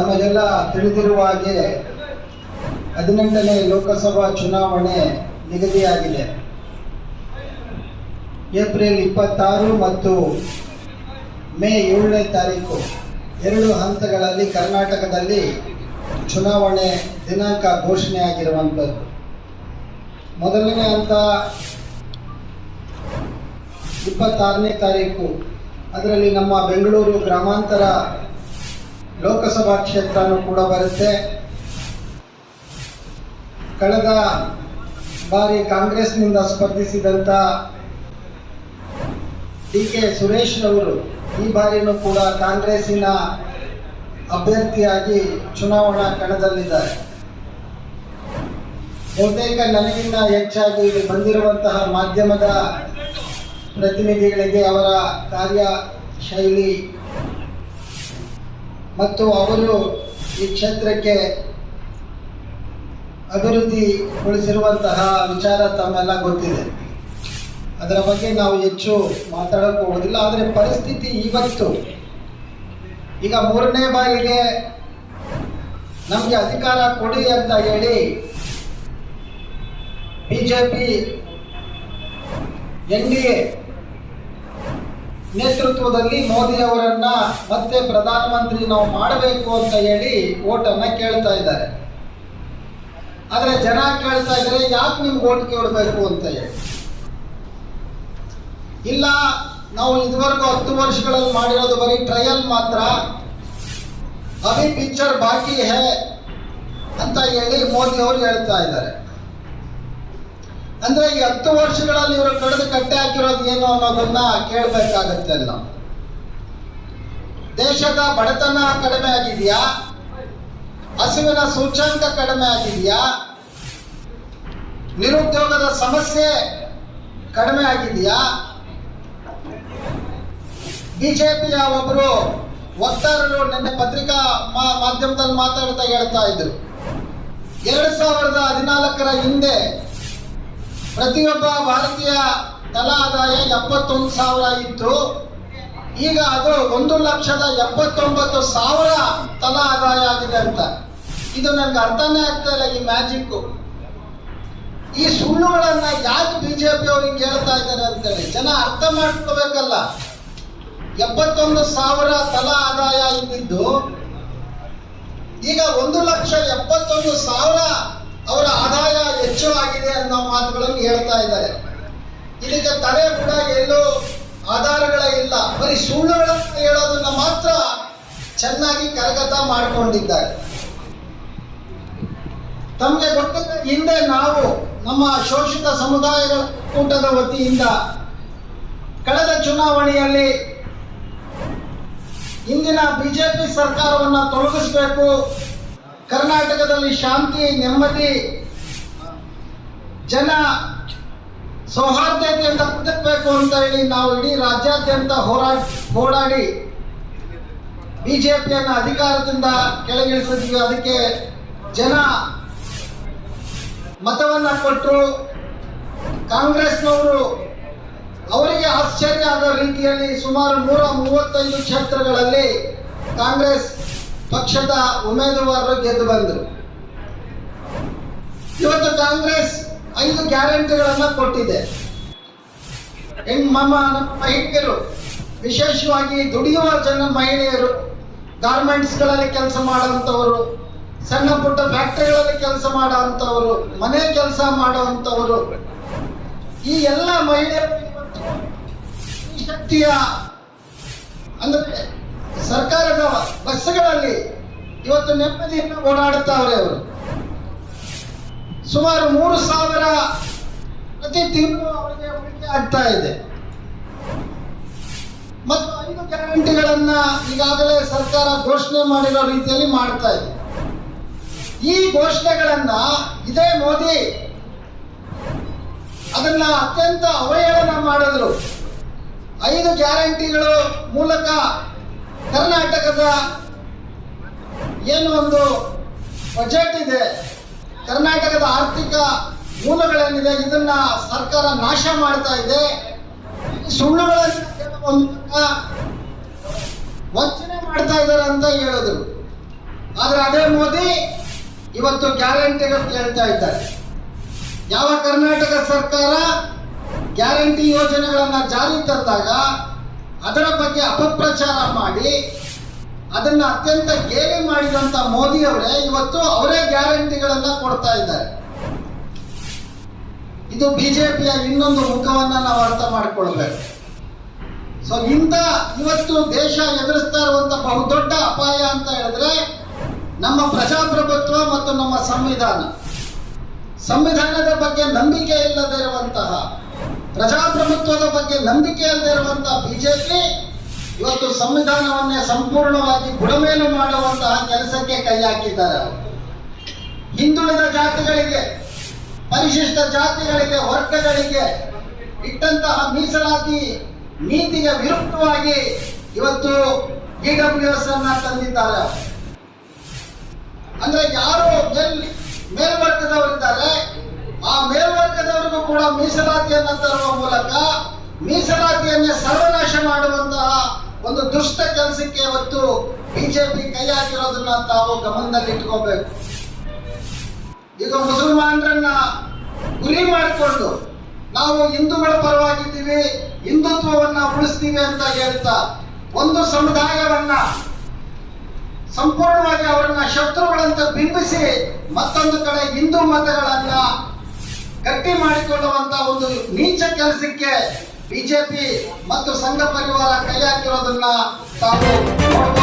ನಮಗೆಲ್ಲ ತಿಳಿದಿರುವ ಹಾಗೆ ಹದಿನೆಂಟನೇ ಲೋಕಸಭಾ ಚುನಾವಣೆ ನಿಗದಿಯಾಗಿದೆ. ಏಪ್ರಿಲ್ ಇಪ್ಪತ್ತಾರು ಮತ್ತು ಮೇ ಏಳನೇ ತಾರೀಕು ಎರಡು ಹಂತಗಳಲ್ಲಿ ಕರ್ನಾಟಕದಲ್ಲಿ ಚುನಾವಣೆ ದಿನಾಂಕ ಘೋಷಣೆಯಾಗಿರುವಂಥದ್ದು ಮೊದಲನೇ ಹಂತ ಇಪ್ಪತ್ತಾರನೇ ತಾರೀಕು. ಅದರಲ್ಲಿ ನಮ್ಮ ಬೆಂಗಳೂರು ಗ್ರಾಮಾಂತರ ಲೋಕಸಭಾ ಕ್ಷೇತ್ರನೂ ಕೂಡ ಬರುತ್ತೆ. ಕಳೆದ ಬಾರಿ ಕಾಂಗ್ರೆಸ್ನಿಂದ ಸ್ಪರ್ಧಿಸಿದಂಥ ಡಿ ಕೆ ಸುರೇಶ್ ರವರು ಈ ಬಾರಿಯೂ ಕೂಡ ಕಾಂಗ್ರೆಸ್ಸಿನ ಅಭ್ಯರ್ಥಿಯಾಗಿ ಚುನಾವಣಾ ಕಣದಲ್ಲಿದ್ದಾರೆ. ಬಹುತೇಕ ನನಗಿಂತ ಹೆಚ್ಚಾಗಿ ಇಲ್ಲಿ ಬಂದಿರುವಂತಹ ಮಾಧ್ಯಮದ ಪ್ರತಿನಿಧಿಗಳಿಗೆ ಅವರ ಕಾರ್ಯ ಶೈಲಿ ಮತ್ತು ಅವರು ಈ ಕ್ಷೇತ್ರಕ್ಕೆ ಅಭಿವೃದ್ಧಿಗೊಳಿಸಿರುವಂತಹ ವಿಚಾರ ತಮ್ಮೆಲ್ಲ ಗೊತ್ತಿದೆ. ಅದರ ಬಗ್ಗೆ ನಾವು ಹೆಚ್ಚು ಮಾತಾಡೋಕೆ ಹೋಗೋದಿಲ್ಲ, ಆದರೆ ಪರಿಸ್ಥಿತಿ ಇವತ್ತು ಈಗ ಮೂರನೇ ಬಾರಿಗೆ ನಮಗೆ ಅಧಿಕಾರ ಕೊಡಿ ಅಂತ ಹೇಳಿ ಬಿಜೆಪಿ ಎನ್ ಡಿ ಎ ನೇತೃತ್ವದಲ್ಲಿ ಮೋದಿ ಅವರನ್ನ ಮತ್ತೆ ಪ್ರಧಾನಮಂತ್ರಿ ನಾವು ಮಾಡಬೇಕು ಅಂತ ಹೇಳಿ ಓಟನ್ನ ಕೇಳ್ತಾ ಇದ್ದಾರೆ. ಆದರೆ ಜನ ಕೇಳ್ತಾ ಇದ್ದಾರೆ ಯಾಕೆ ನಿಮ್ಗೆ ಓಟ್ ಕೇಳಬೇಕು ಅಂತ ಹೇಳಿ? ಇಲ್ಲ, ನಾವು ಇದುವರೆಗೂ ಹತ್ತು ವರ್ಷಗಳಲ್ಲಿ ಮಾಡಿರೋದು ಬರೀ ಟ್ರಯಲ್ ಮಾತ್ರ. ಅಭಿ ಪಿಕ್ಚರ್ ಬಾಕಿ ಹೇ ಅಂತ ಹೇಳಿ ಮೋದಿ ಅವರು ಹೇಳ್ತಾ ಇದ್ದಾರೆ. ಅಂದ್ರೆ ಈ ಹತ್ತು ವರ್ಷಗಳಲ್ಲಿ ಇವರು ಕಡಿದು ಕಟ್ಟೆ ಹಾಕಿರೋದು ಏನು ಅನ್ನೋದನ್ನ ಕೇಳಬೇಕಾಗತ್ತೆ ನಾವು ದೇಶದ ಬಡತನ ಕಡಿಮೆ ಆಗಿದೆಯಾ? ಹಸಿವಿನ ಸೂಚ್ಯಾಂಕ ಕಡಿಮೆ ಆಗಿದೆಯಾ? ನಿರುದ್ಯೋಗದ ಸಮಸ್ಯೆ ಕಡಿಮೆ ಆಗಿದೆಯಾ? ಬಿಜೆಪಿಯ ಒಬ್ಬರು ವಕ್ತಾರರು ನಿನ್ನೆ ಪತ್ರಿಕಾ ಮಾಧ್ಯಮದಲ್ಲಿ ಮಾತಾಡ್ತಾ ಹೇಳ್ತಾ ಇದ್ರು. ಎರಡ್ ಸಾವಿರದ ಹದಿನಾಲ್ಕರ ಹಿಂದೆ ಪ್ರತಿಯೊಬ್ಬ ಭಾರತೀಯ ತಲಾ ಆದಾಯ ಎಪ್ಪತ್ತೊಂದು ಸಾವಿರ ಇತ್ತು. ಈಗ ಅದು ಒಂದು ಲಕ್ಷದ ಎಪ್ಪತ್ತೊಂಬತ್ತು ಸಾವಿರ ತಲಾ ಆದಾಯ ಆಗಿದೆ ಅಂತ. ಇದು ನನಗೆ ಅರ್ಥನೇ ಆಗ್ತಾ ಇಲ್ಲ ಈ ಮ್ಯಾಜಿಕ್ ಈ ಸುಳ್ಳುಗಳನ್ನ ಯಾಕೆ ಬಿಜೆಪಿ ಅವ್ರಿಗೆ ಹೇಳ್ತಾ ಇದ್ದಾರೆ ಅಂತೇಳಿ ಜನ ಅರ್ಥ ಮಾಡ್ಕೋಬೇಕಲ್ಲ. ಎಪ್ಪತ್ತೊಂದು ಸಾವಿರ ತಲಾ ಆದಾಯ ಇದ್ದಿದ್ದು. ಈಗ ಒಂದು ಲಕ್ಷ ಎಪ್ಪತ್ತೊಂದು ಸಾವಿರ ಅವರ ಆದಾಯ ಹೆಚ್ಚು ಆಗಿದೆ ಅನ್ನೋ ಮಾತುಗಳನ್ನು ಹೇಳ್ತಾ ಇದ್ದಾರೆ. ಇದಕ್ಕೆ ತಡೆ ಕೂಡ ಎಲ್ಲೂ ಆಧಾರಗಳ ಇಲ್ಲ. ಬರೀ ಸುಳ್ಳುಗಳನ್ನು ಹೇಳೋದನ್ನ ಮಾತ್ರ ಚೆನ್ನಾಗಿ ಕರಗತ ಮಾಡಿಕೊಂಡಿದ್ದಾರೆ. ತಮಗೆ ಗೊತ್ತಿದ್ದ ಹಿಂದೆ ನಾವು ನಮ್ಮ ಶೋಷಿತ ಸಮುದಾಯಗಳ ಕೂಟದ ವತಿಯಿಂದ ಕಳೆದ ಚುನಾವಣೆಯಲ್ಲಿ ಇಂದಿನ ಬಿಜೆಪಿ ಸರ್ಕಾರವನ್ನು ತೊಲಗಿಸಬೇಕು ಕರ್ನಾಟಕದಲ್ಲಿ ಶಾಂತಿ, ನೆಮ್ಮದಿ, ಜನ ಸೌಹಾರ್ದತೆ ತಪ್ಪಬೇಕು ಅಂತ ಹೇಳಿ ನಾವು ಇಡೀ ರಾಜ್ಯಾದ್ಯಂತ ಹೋರಾಟ ಹೋರಾಡಿ ಬಿಜೆಪಿಯನ್ನು ಅಧಿಕಾರದಿಂದ ಕೆಳಗಿಳಿಸಿದ್ವಿ. ಅದಕ್ಕೆ ಜನ ಮತವನ್ನ ಕೊಟ್ಟರು ಕಾಂಗ್ರೆಸ್ನವರು ಅವರಿಗೆ ಆಶ್ಚರ್ಯ ಆದ ರೀತಿಯಲ್ಲಿ ಸುಮಾರು ನೂರ ಮೂವತ್ತೈದು ಕ್ಷೇತ್ರಗಳಲ್ಲಿ ಕಾಂಗ್ರೆಸ್ ಪಕ್ಷದ ಉಮೇದುವಾರರು ಗೆದ್ದು ಬಂದರು. ಇವತ್ತು ಕಾಂಗ್ರೆಸ್ ಐದು ಗ್ಯಾರಂಟಿಗಳನ್ನ ಕೊಟ್ಟಿದೆ. ನಮ್ಮ ಮಹಿಳೆಯರು, ವಿಶೇಷವಾಗಿ ದುಡಿಯುವ ಜನ ಮಹಿಳೆಯರು, ಗಾರ್ಮೆಂಟ್ಸ್ಗಳಲ್ಲಿ ಕೆಲಸ ಮಾಡುವಂಥವರು, ಸಣ್ಣ ಪುಟ್ಟ ಫ್ಯಾಕ್ಟರಿಗಳಲ್ಲಿ ಕೆಲಸ ಮಾಡುವಂಥವರು, ಮನೆ ಕೆಲಸ ಮಾಡುವಂಥವರು, ಈ ಎಲ್ಲ ಮಹಿಳೆಯರು ಶಕ್ತಿಯ ಅಂದ್ರೆ ಸರ್ಕಾರದ ಬಸ್ಗಳಲ್ಲಿ ಇವತ್ತು ನೆಮ್ಮದಿಯನ್ನು ಓಡಾಡುತ್ತಾರೆ ಅವರು. ಸುಮಾರು ಮೂರು ಸಾವಿರ ಪ್ರತಿ ತಿಂಗಳು ಅವರಿಗೆ ಉಳಿಕೆ ಆಗ್ತಾ ಇದೆ. ಮತ್ತು ಐದು ಗ್ಯಾರಂಟಿಗಳನ್ನ ಈಗಾಗಲೇ ಸರ್ಕಾರ ಘೋಷಣೆ ಮಾಡಿರೋ ರೀತಿಯಲ್ಲಿ ಮಾಡ್ತಾ ಇದೆ. ಈ ಘೋಷಣೆಗಳನ್ನ ಇದೇ ಮೋದಿ ಅದನ್ನ ಅತ್ಯಂತ ಅವಹೇಳನ ಮಾಡಿದ್ರು. ಐದು ಗ್ಯಾರಂಟಿಗಳು ಮೂಲಕ ಕರ್ನಾಟಕದ ಏನು ಒಂದು ಬಜೆಟ್ ಇದೆ. ಕರ್ನಾಟಕದ ಆರ್ಥಿಕ ಮೂಲಗಳೇನಿದೆ, ಇದನ್ನ ಸರ್ಕಾರ ನಾಶ ಮಾಡ್ತಾ ಇದೆ. ಸುಳ್ಳುಗಳನ್ನು ವಂಚನೆ ಮಾಡ್ತಾ ಇದ್ದಾರೆ ಅಂತ ಹೇಳಿದ್ರು. ಆದ್ರೆ ಅದೇ ಮೋದಿ ಇವತ್ತು ಗ್ಯಾರಂಟಿಗಳು ಕೇಳ್ತಾ ಇದ್ದಾರೆ. ಯಾವ ಕರ್ನಾಟಕ ಸರ್ಕಾರ ಗ್ಯಾರಂಟಿ ಯೋಜನೆಗಳನ್ನ ಜಾರಿ ತಂದಾಗ ಅದರ ಬಗ್ಗೆ ಅಪಪ್ರಚಾರ ಮಾಡಿ ಅದನ್ನ ಅತ್ಯಂತ ಗೇಲಿ ಮಾಡಿದಂತ ಮೋದಿ ಅವರೇ ಇವತ್ತು ಅವರೇ ಗ್ಯಾರಂಟಿಗಳನ್ನ ಕೊಡ್ತಾ ಇದ್ದಾರೆ. ಇದು ಬಿಜೆಪಿಯ ಇನ್ನೊಂದು ಮುಖವನ್ನ ನಾವು ಅರ್ಥ ಮಾಡಿಕೊಳ್ಬೇಕು. ಸೊ ಇಂಥ ಇವತ್ತು ದೇಶ ಎದುರಿಸ್ತಾ ಇರುವಂತ ಬಹುದೊಡ್ಡ ಅಪಾಯ ಅಂತ ಹೇಳಿದ್ರೆ ನಮ್ಮ ಪ್ರಜಾಪ್ರಭುತ್ವ ಮತ್ತು ನಮ್ಮ ಸಂವಿಧಾನ. ಸಂವಿಧಾನದ ಬಗ್ಗೆ ನಂಬಿಕೆ ಇಲ್ಲದೆ ಇರುವಂತಹ ಪ್ರಜಾಪ್ರಭುತ್ವದ ಬಗ್ಗೆ ನಂಬಿಕೆ ಅಲ್ಲದೆ ಇರುವಂತಹ ಬಿಜೆಪಿ ಇವತ್ತು ಸಂವಿಧಾನವನ್ನೇ ಸಂಪೂರ್ಣವಾಗಿ ಬುಡಮೇಲು ಮಾಡುವಂತಹ ಕೆಲಸಕ್ಕೆ ಕೈ ಹಾಕಿದ್ದಾರೆ ಅವರು ಹಿಂದುಳಿದ ಜಾತಿಗಳಿಗೆ, ಪರಿಶಿಷ್ಟ ಜಾತಿಗಳಿಗೆ, ವರ್ಗಗಳಿಗೆ ಇಟ್ಟಂತಹ ಮೀಸಲಾತಿ ನೀತಿಗೆ ವಿರುದ್ಧವಾಗಿ ಇವತ್ತು ಇ ಅನ್ನ ತಂದಿದ್ದಾರೆ. ಅಂದ್ರೆ ಯಾರು ಮೇಲ್ ಮೇಲ್ವರ್ಗದವರಿದ್ದಾರೆ, ಆ ಮೇಲ್ವರ್ಗದವರಿಗೂ ಕೂಡ ಮೀಸಲಾತಿಯನ್ನ ತರುವ ಮೂಲಕ ಮೀಸಲಾತಿಯನ್ನೇ ಸರ್ವನಾಶ ಮಾಡುವಂತಹ ಒಂದು ದುಷ್ಟ ಕೆಲಸಕ್ಕೆ ಇವತ್ತು ಬಿಜೆಪಿ ಕೈ ಹಾಕಿರೋದನ್ನ ತಾವು ಗಮನದಲ್ಲಿ ಇಟ್ಕೋಬೇಕು ಈಗ ಮುಸಲ್ಮಾನರನ್ನ ಗುರಿ ಮಾಡಿಕೊಂಡು ನಾವು ಹಿಂದೂಗಳ ಪರವಾಗಿದ್ದೀವಿ, ಹಿಂದುತ್ವವನ್ನ ಉಳಿಸ್ತೀವಿ ಅಂತ ಹೇಳ್ತಾ ಒಂದು ಸಮುದಾಯವನ್ನ ಸಂಪೂರ್ಣವಾಗಿ ಅವರನ್ನ ಶತ್ರುಗಳಂತ ಬಿಂಬಿಸಿ ಮತ್ತೊಂದು ಕಡೆ ಹಿಂದೂ ಮತಗಳನ್ನ ಗಟ್ಟಿ ಮಾಡಿಕೊಳ್ಳುವಂತ ಒಂದು ನೀಚ ಕೆಲಸಕ್ಕೆ ಬಿಜೆಪಿ ಮತ್ತು ಸಂಘ ಪರಿವಾರ ಕೈ ಹಾಕಿರೋದನ್ನ ತಾವು